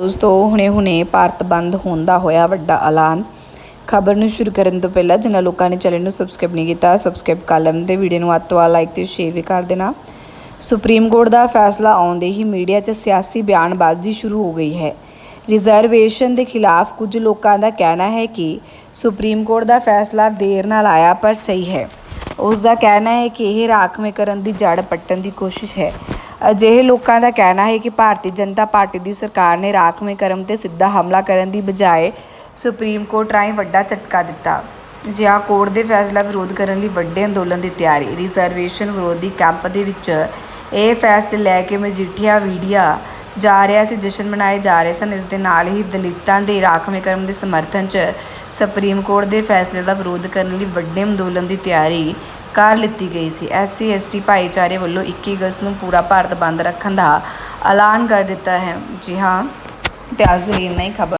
ਦੋਸਤੋ ਹੁਣੇ-ਹੁਣੇ ਭਾਰਤ ਬੰਦ ਹੋਣ ਦਾ ਹੋਇਆ ਵੱਡਾ ਐਲਾਨ। ਖਬਰ ਨੂੰ ਸ਼ੁਰੂ ਕਰਨ ਤੋਂ ਪਹਿਲਾਂ ਜਿਨ੍ਹਾਂ ਲੋਕਾਂ ਨੇ ਚੈਨਲ ਨੂੰ ਸਬਸਕ੍ਰਾਈਬ ਨਹੀਂ ਕੀਤਾ, ਸਬਸਕ੍ਰਾਈਬ ਕਰ ਲੈਣ ਤੇ ਵੀਡੀਓ ਨੂੰ ਅੱਤ ਤੋਂ ਲਾਈਕ ਤੇ ਸ਼ੇਅਰ ਵੀ ਕਰ ਦੇਣਾ। ਸੁਪਰੀਮ ਕੋਰਟ ਦਾ ਫੈਸਲਾ ਆਉਂਦੇ ਹੀ ਮੀਡੀਆ 'ਚ ਸਿਆਸੀ ਬਿਆਨਬਾਜ਼ੀ ਸ਼ੁਰੂ ਹੋ ਗਈ ਹੈ। ਰਿਜ਼ਰਵੇਸ਼ਨ ਦੇ ਖਿਲਾਫ ਕੁਝ ਲੋਕਾਂ ਦਾ ਕਹਿਣਾ ਹੈ ਕਿ ਸੁਪਰੀਮ ਕੋਰਟ ਦਾ ਫੈਸਲਾ ਦੇਰ ਨਾਲ ਆਇਆ ਪਰ ਸਹੀ ਹੈ। ਉਸ ਦਾ ਕਹਿਣਾ ਹੈ ਕਿ ਇਹ ਰਾਖਵੇਂਕਰਨ ਦੀ ਜੜ ਪੱਟਣ ਦੀ ਕੋਸ਼ਿਸ਼ ਹੈ। ਅਜਿਹੇ ਲੋਕਾਂ ਦਾ ਕਹਿਣਾ ਹੈ ਕਿ ਭਾਰਤੀ ਜਨਤਾ ਪਾਰਟੀ ਦੀ ਸਰਕਾਰ ਨੇ ਰਾਖਵੇਂ ਕਰਮ ਤੇ ਸਿੱਧਾ ਹਮਲਾ ਕਰਨ ਦੀ ਬਜਾਏ ਸੁਪਰੀਮ ਕੋਰਟ ਰਾਹੀਂ ਵੱਡਾ ਝਟਕਾ ਦਿੱਤਾ। ਜਿਹਾ ਕੋਰਟ ਦੇ ਫੈਸਲਾ ਵਿਰੋਧ ਕਰਨ ਲਈ ਵੱਡੇ ਅੰਦੋਲਨ ਦੀ ਤਿਆਰੀ। ਰਿਜ਼ਰਵੇਸ਼ਨ ਵਿਰੋਧੀ ਕੈਂਪ ਦੇ ਵਿੱਚ ਇਹ ਫੈਸਲੇ ਲੈ ਕੇ ਮਜੀਠੀਆ ਵੀਡੀਆ ਜਾ ਰਿਹਾ ਸੀ, ਜਸ਼ਨ ਮਨਾਏ ਜਾ ਰਹੇ ਸਨ। ਇਸ ਦੇ ਨਾਲ ਹੀ ਦਲਿਤਾਂ ਦੇ ਰਾਖਵੇਂਕਰਨ ਦੇ ਸਮਰਥਨ 'ਚ ਸੁਪਰੀਮ ਕੋਰਟ ਦੇ ਫੈਸਲੇ ਦਾ ਵਿਰੋਧ ਕਰਨ ਲਈ ਵੱਡੇ ਅੰਦੋਲਨ ਦੀ ਤਿਆਰੀ ਕਰ ਲਿੱਤੀ ਗਈ ਸੀ। ਐਸਸੀ ਐਸਟੀ ਭਾਈਚਾਰੇ ਵੱਲੋਂ 21 ਅਗਸਤ ਨੂੰ ਪੂਰਾ ਭਾਰਤ ਬੰਦ ਰੱਖਣ ਦਾ ਐਲਾਨ ਕਰ ਦਿੱਤਾ ਹੈ। ਜੀ ਹਾਂ ਤੇ ਅੱਜ ਦੇ ਲਈ ਇੰਨਾ ਹੀ ਖਬਰ।